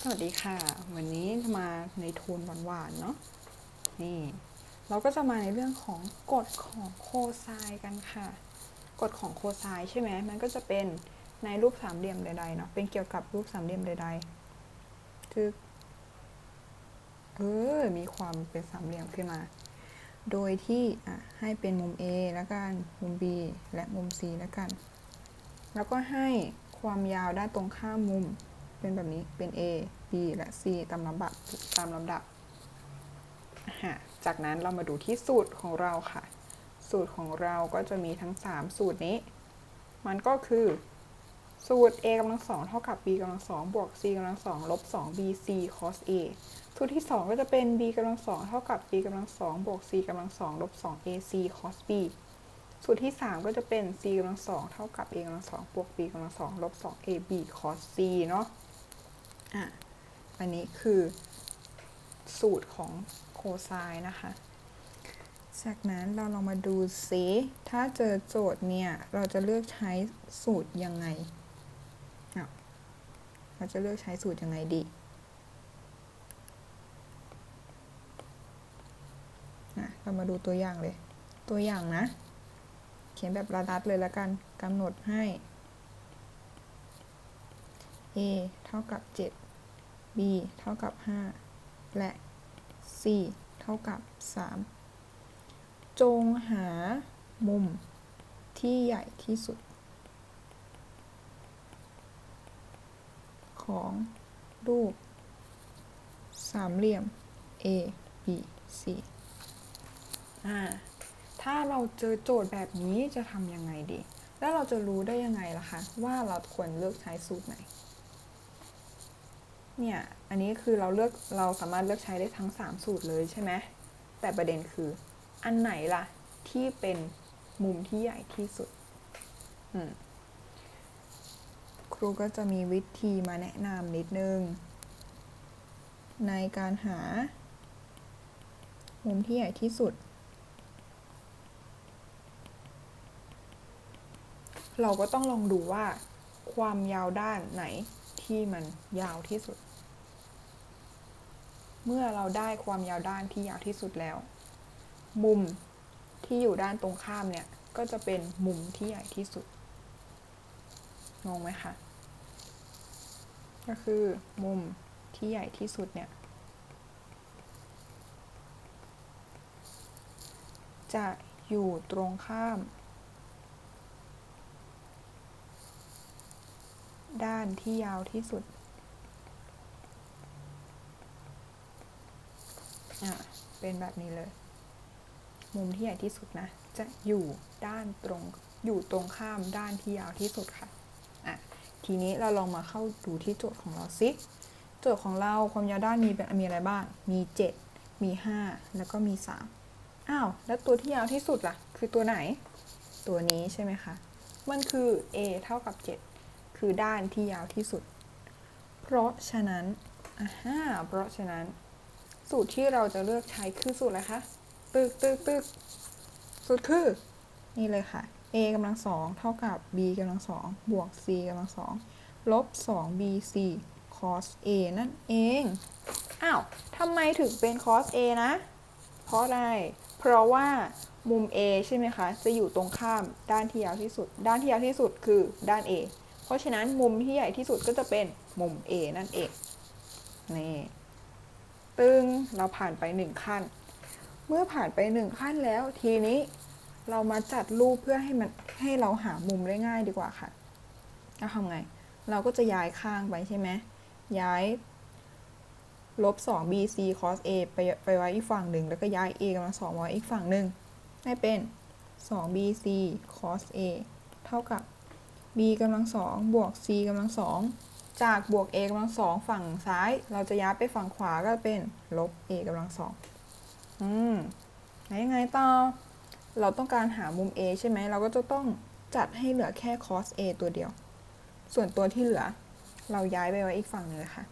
สวัสดีค่ะ วันนี้มาในโทนหวานๆเนาะนี่ เราก็จะมาในเรื่องของกฎของโคไซกันค่ะ กฎของโคไซใช่ไหมมันก็จะเป็นในรูปสามเหลี่ยมใดๆเนาะเป็นเกี่ยวกับรูปสามเหลี่ยมใดๆคือเออมีความเป็นสามเหลี่ยมขึ้นมา โดยที่อะให้เป็นมุม A แล้วกันมุม B และมุม C แล้วกัน แล้วก็ให้ความยาวด้านตรงข้ามมุม เป็นแบบนี้เป็น A B และ C ตามลำดับตามลำดับ จากนั้นเรามาดูที่สูตรของเราค่ะ สูตรของเราก็จะมีทั้ง 3 สูตรนี้ มันก็คือสูตร a กำลังสองเท่ากับ b กำลังสองบวก c กำลังสองลบ2 bc cos a สูตรที่ 2 ก็จะเป็น b กำลังสองเท่ากับ b กำลังสองบวก c กำลังสองลบ2 ac cos b สูตรที่ 3 ก็จะเป็น c กำลังสองเท่ากับ a กำลังสองบวก b กำลังสองลบ2 ab cos c เนาะ อะอันนี้คือสูตรของโคไซน์นะคะ จากนั้นเราลองมาดูซิถ้าเจอโจทย์เนี่ย เราจะเลือกใช้สูตรยังไง เราจะเลือกใช้สูตรยังไงดีอะเรามาดูตัวอย่างเลย ตัวอย่างนะ เขียนแบบระดัดเลยแล้วกันกำหนดให้ a เท่ากับ 7 b เท่ากับ 5 และ c เท่ากับ 3 จงหามุมที่ใหญ่ที่สุด ของรูป สามเหลี่ยม A B C อ่าถ้าเราเจอโจทย์แบบนี้จะทำยังไงดี แล้วเราจะรู้ได้ยังไงล่ะคะ ว่าเราควรเลือกใช้สูตรไหน เนี่ย อันนี้คือเราเลือกเราสามารถเลือกใช้ได้ทั้ง 3 สูตรเลยใช่ไหมแต่ประเด็นคืออันไหนล่ะที่เป็นมุมที่ใหญ่ที่สุด ครูก็จะมีวิธีมาแนะนำนิดนึง ในการหา มุมที่ใหญ่ที่สุด เราก็ต้องลองดูว่าความยาวด้านไหนที่มันยาวที่สุด เมื่อเราได้ความยาวด้านที่ยาวที่สุดแล้ว มุมที่อยู่ด้านตรงข้ามเนี่ย ก็จะเป็นมุมที่ใหญ่ที่สุด งงไหมคะ ก็คือมุมที่ใหญ่ที่สุดเนี่ย จะอยู่ตรงข้าม ด้านที่ยาวที่สุด อะเป็นแบบนี้เลย มุมที่ใหญ่ที่สุดนะ จะอยู่ด้านตรงอยู่ตรงข้ามด้านที่ยาวที่สุดค่ะอะทีนี้เราลองมาเข้าดูที่โจทย์ของเราสิโจทย์ของเราความยาวด้านมีเป็นมีอะไรบ้าง มี 7 มี 5 แล้วก็มี 3 อ้าว แล้วตัวที่ยาวที่สุดล่ะ คือตัวไหน ตัวนี้ใช่ไหมคะ มันคือ a เท่ากับ 7 คือด้านที่ยาวที่สุด เพราะฉะนั้นอ่าเพราะฉะนั้น สูตรที่เราจะเลือกใช้คือสูตรอะไรคะ ตึกตึกตึกสูตรคือ นี่เลยค่ะ a กำลังสองเท่ากับ b กำลังสองบวก c กำลังสองลบ 2 bc cos a นั่นเอง อ้าวทำไมถึงเป็น cos a นะ เพราะอะไร เพราะว่ามุม A ใช่ไหมคะ จะอยู่ตรงข้ามด้านที่ยาวที่สุด ด้านที่ยาวที่สุดคือด้าน A เพราะฉะนั้นมุมที่ใหญ่ที่สุดก็จะเป็นมุม A นั่นเอง นี่ ตึงเราผ่านไปหนึ่งขั้น เมื่อผ่านไปหนึ่งขั้นแล้วทีนี้เรามาจัดรูปเพื่อให้มันให้เราหามุมได้ง่ายดีกว่าค่ะเราทำไง เราก็จะย้ายข้างไปใช่ไหมย้ายลบ2 bc cos a ไปไปไว้อีกฝั่งหนึ่งแล้วก็ย้าย a กำลังสองมาไว้อีกฝั่งหนึ่งให้เป็น2 bc cos a เท่ากับ b กำลังสองบวก c กำลังสอง จากบวก a กำลังสองฝั่งซ้าย เราจะย้ายไปฝั่งขวาก็เป็นลบ a กำลังสองอืมยังไงต่อ เราต้องการหามุม a ใช่ไหม เราก็จะต้องจัดให้เหลือแค่ cos a ตัวเดียว ส่วนตัวที่เหลือ เราย้ายไปไว้อีกฝั่งหนึงเลยค่ะ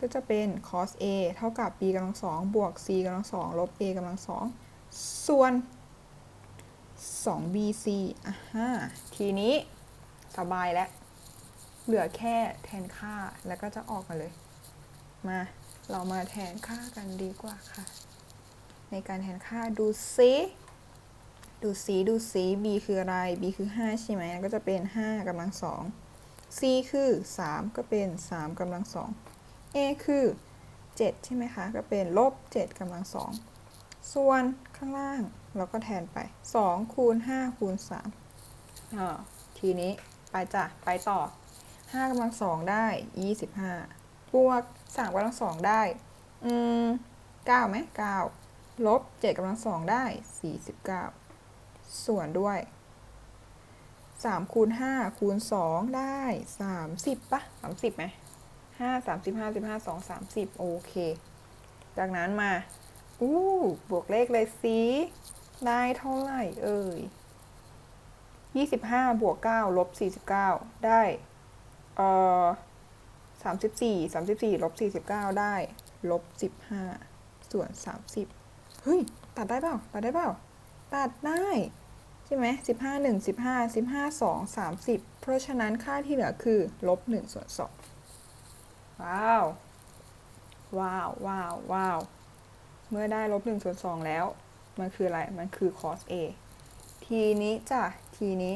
ก็จะเป็น cos a เท่ากับ b กำลังสองบวก c กำลังสองลบ a กำลังสองส่วน 2bc อะฮะทีนี้สบายแล้ว เหลือแค่แทนค่าแล้วก็จะออกมาเลย มา เรามาแทนค่ากันดีกว่าค่ะ ในการแทนค่าดูซิดูซิดูซิ b คืออะไร b คือ 5 ใช่ไหมก็จะเป็น 5กำลังสอง c คือ 3 ก็เป็น 3กำลังสอง a คือ 7 ใช่ไหมคะ ก็เป็นลบ 7กำลังสองส่วนข้างล่างเราก็แทนไป 2 คูณ 5 คูณ3อ่าทีนี้ไปจ้ะ ไปต่อ ห้ากำลังสองได้ยี่สิบห้าบวกสามกำลังสองได้ อืมเก้าไหมเก้าลบเจ็ดกำลังสองได้สี่สิบเก้าส่วนด้วยสามคูณห้าคูณสองได้สามสิบปะสามสิบไหมห้าสามสิบห้าสิบห้าสองสามสิบโอเค จากนั้นมา อู้ บวกเลขเลยสิได้เท่าไหร่เอ่ยยี่สิบห้าบวกเก้าลบสี่สิบเก้าได้ เออสามสิบสี่สามสิบสี่ลบสี่สิบเก้าได้ลบสิบห้าส่วนสามสิบเฮ้ย ตัดได้เปล่า ตัดได้เปล่า ตัดได้ ใช่ไหมสิบห้าหนึ่งสิบห้าสิบห้าสองสามสิบเพราะฉะนั้นค่าที่เหลือคือลบหนึ่งส่วนสองว้าว ว้าว ว้าว ว้าว เมื่อได้ลบหนึ่งส่วนสองแล้ว มันคืออะไร มันคือ cos a ทีนี้จ้ะ ทีนี้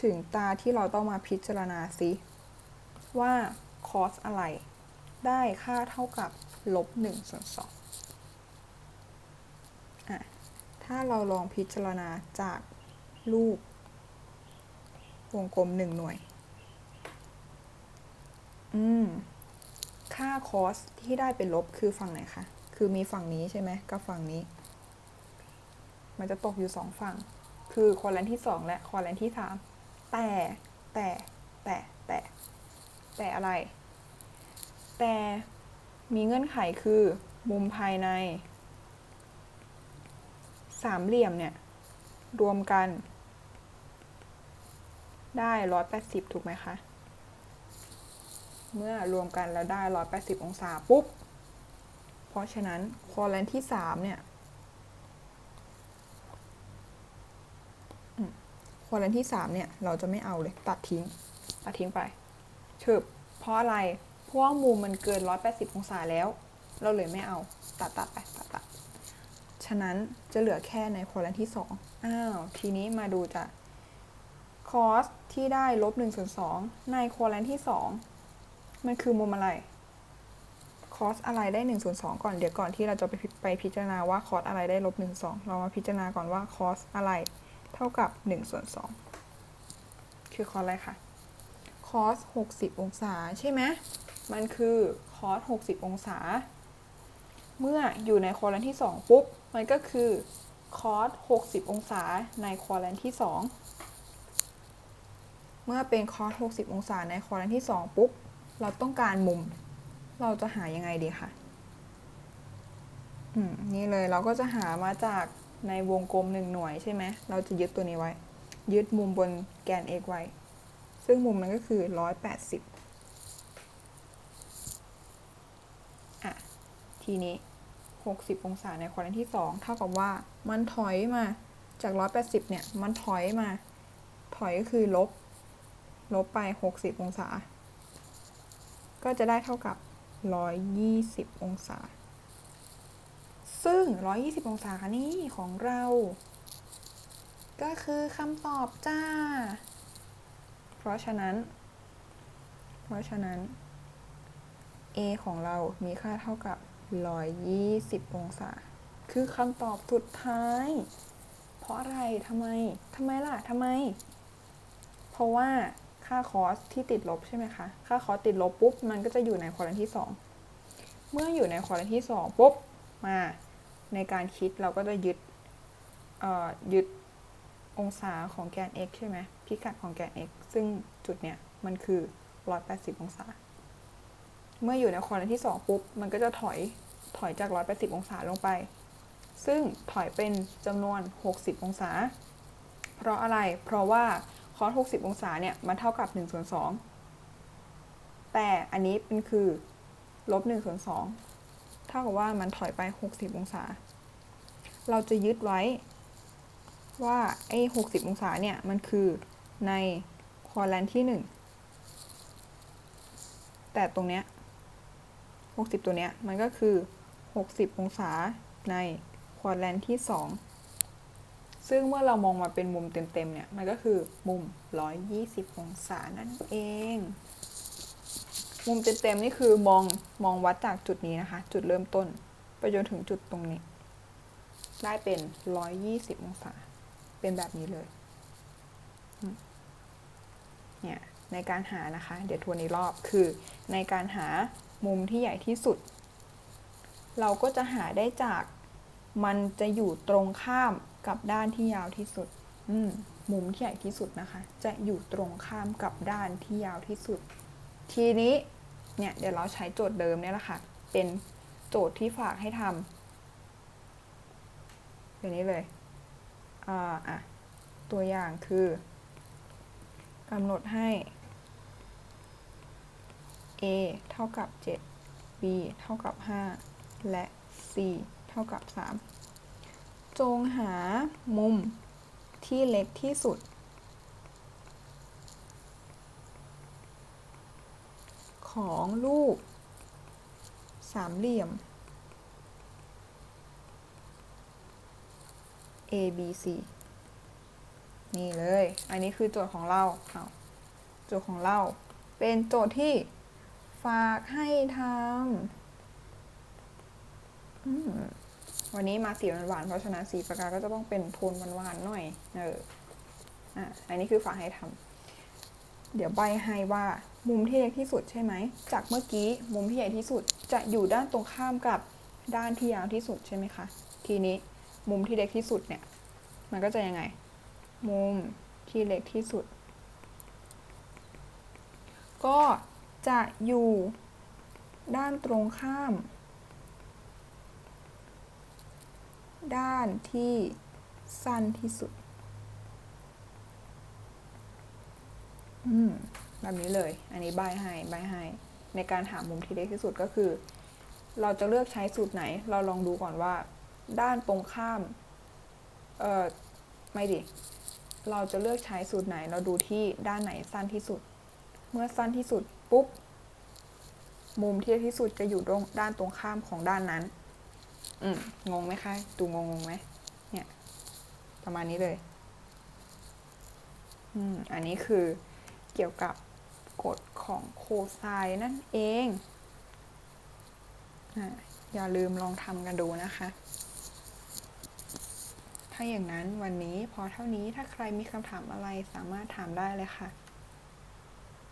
ถึงตาที่เราต้องมาพิจารณาซิว่า cos อะไร ได้ค่าเท่ากับลบ1ส่วน2อะถ้าเราลองพิจารณาจากรูปวงกลม 1 หน่วย อืม ค่า cos ที่ได้เป็นลบคือฝั่งไหนคะ คือมีฝั่งนี้ใช่ไหมกับฝั่งนี้ มันจะตกอยู่สองฝั่ง คือคอลันที่สองและคอลันที่สาม แต่แต่แต่แต่แต่อะไร แต่มีเงื่อนไขคือมุมภายใน สามเหลี่ยมเนี่ย รวมกัน ได้ร้อยแปดสิบถูกไหมคะ เมื่อรวมกันแล้วได้180องศาปุ๊บ เพราะฉะนั้นคอลันที่3เนี่ย อลันที่ 3 เนี่ย เราจะไม่เอาเลย ตัดทิ้ง ตัดทิ้งไปเฉบเพราะอะไร เพราะว่ามุมมันเกิน 180 องศาแล้ว เราเลยไม่เอา ตัดตัดไป ตัดตัดฉะนั้นจะเหลือแค่ในคอลันที่ 2 อ้าว ทีนี้มาดูจะคอสที่ได้ลบ1ส่วน2ในคอลันที่ 2 มันคือมุมอะไร คอสอะไรได้1ส่วน2ก่อน เดี๋ยวก่อนที่เราจะไปไปพิจารณาว่าคอสอะไรได้ลบ1 2เรามาพิจารณาก่อนว่าคอสอะไร เท่ากับ1ส่วน2คือคอสอะไรคะคอส60 องศาใช่ไหมมันคือคอส60 องศา เมื่ออยู่ในคอลันที่ 2 ปุ๊บ มันก็คือคอส60 องศาในคอลันที่ 2 เมื่อเป็นคอส60 องศาในคอลันที่ 2 ปุ๊บ เราต้องการมุม เราจะหายังไงดีคะ อืม นี่เลยเราก็จะหามาจาก ในวงกลมหนึ่งหน่วยใช่ไหม เราจะยึดตัวนี้ไว้ ยึดมุมบนแกน x ไว้ ซึ่งมุมนั้นก็คือ 180 อะ ทีนี้ 60 องศาในควอลันที่ 2 เท่ากับว่ามันถอยมาจาก 180 เนี่ย มันถอยมา ถอยก็คือลบ ลบไป 60 องศา ก็จะได้เท่ากับ 120 องศา ซึ่ง 120 องศาค่ะนี่ของเรา ก็คือคำตอบจ้า เพราะฉะนั้น เพราะฉะนั้น a ของเรามีค่าเท่ากับ 120 องศา คือคำตอบสุดท้าย เพราะอะไรทำไมทำไมล่ะทำไม เพราะว่าค่าคอสที่ติดลบใช่ไหมคะ ค่าคอสติดลบปุ๊บ มันก็จะอยู่ในควอลันที่ 2 เมื่ออยู่ในควอลันที่ 2 ปุ๊บ มา ในการคิดเราก็จะยึดยึดองศาของแกน x ใช่ไหมพิกัดของแกน x ซึ่งจุดเนี้ยมันคือ 180 องศา เมื่ออยู่ในควอลันที่ 2 ปุ๊บ มันก็จะถอยถอยจาก 180 องศาลงไป ซึ่งถอยเป็นจำนวน 60 องศา เพราะอะไร เพราะว่าคอส60 องศาเนี่ยมันเท่ากับ1ส่วน2แต่อันนี้เป็นคือลบ1ส่วน2 ท่ากับว่ามันถอยไป 60 องศา เราจะยึดไว้ว่าไอ้60 องศาเนี่ย มันคือในควอลันที่แต่ตรงเนี้ยหกสิบตัวเนี้ย มันก็คือหกสิบองศาในควอแลนที่สองซึ่งเมื่อเรามองมาเป็นมุมเต็มๆเนี่ย มันก็คือมุม 120 องศานั่นเอง มุมเต็มๆนี่คือมองมองวัดจากจุดนี้นะคะ จุดเริ่มต้น ไปจนถึงจุดตรงนี้ ได้เป็น 120 องศา เป็นแบบนี้เลย เนี่ย ในการหานะคะ เดี๋ยวทวนอีกรอบคือในการหามุมที่ใหญ่ที่สุด เราก็จะหาได้จากมันจะอยู่ตรงข้ามกับด้านที่ยาวที่สุดอมุมที่ใหญ่ที่สุดนะคะ จะอยู่ตรงข้ามกับด้านที่ยาวที่สุด ทีนี้ เนี่ยเดี๋ยวเราใช้โจทย์เดิมเนี่ยแหละค่ะ เป็นโจทย์ที่ฝากให้ทำแบบนี้เลยอ่าอะตัวอย่างคือกำหนดให้ a เท่ากับ 7 b เท่ากับ 5 และ c เท่ากับ 3 จงหามุมที่เล็กที่สุด ของรูป สามเหลี่ยม a b c นี่เลย อันนี้คือโจทย์ของเราเอาโจทย์ของเรา เป็นโจทย์ที่ฝากให้ทำวันนี้มาสีหวานๆเพราะฉะนั้นสีปากกาก็จะต้องเป็นโทนหวานๆหน่อย เออ อะ อันนี้คือฝากให้ทำ เดี๋ยวใบให้ว่ามุมที่เล็กที่สุดใช่ไหม จากเมื่อกี้มุมที่ใหญ่ที่สุดจะอยู่ด้านตรงข้ามกับด้านที่ยาวที่สุดใช่ไหมคะ ทีนี้มุมที่เล็กที่สุดเนี่ย มันก็จะยังไง มุมที่เล็กที่สุด ก็จะอยู่ด้านตรงข้าม ด้านที่สั้นที่สุด อืมแบบนี้เลย อันนี้ใบให้ใบให้ ในการหามุมที่เล็กที่สุดก็คือ เราจะเลือกใช้สูตรไหน เราลองดูก่อนว่า ด้านตรงข้าม เอ่อ ไม่ดิ เราจะเลือกใช้สูตรไหน เราดูที่ด้านไหนสั้นที่สุด เมื่อสั้นที่สุดปุ๊บ มุมที่เล็กที่สุดจะอยู่ตรงด้านตรงข้ามของด้านนั้น อืมงงไหมคะ ดูงงงไหมเนี่ย ประมาณนี้เลย อืม อันนี้คือ เกี่ยวกับกฎของโคไซน์นั่นเอง อย่าลืมลองทำกันดูนะคะ ถ้าอย่างนั้นวันนี้พอเท่านี้ถ้าใครมีคำถามอะไรสามารถถามได้เลยค่ะ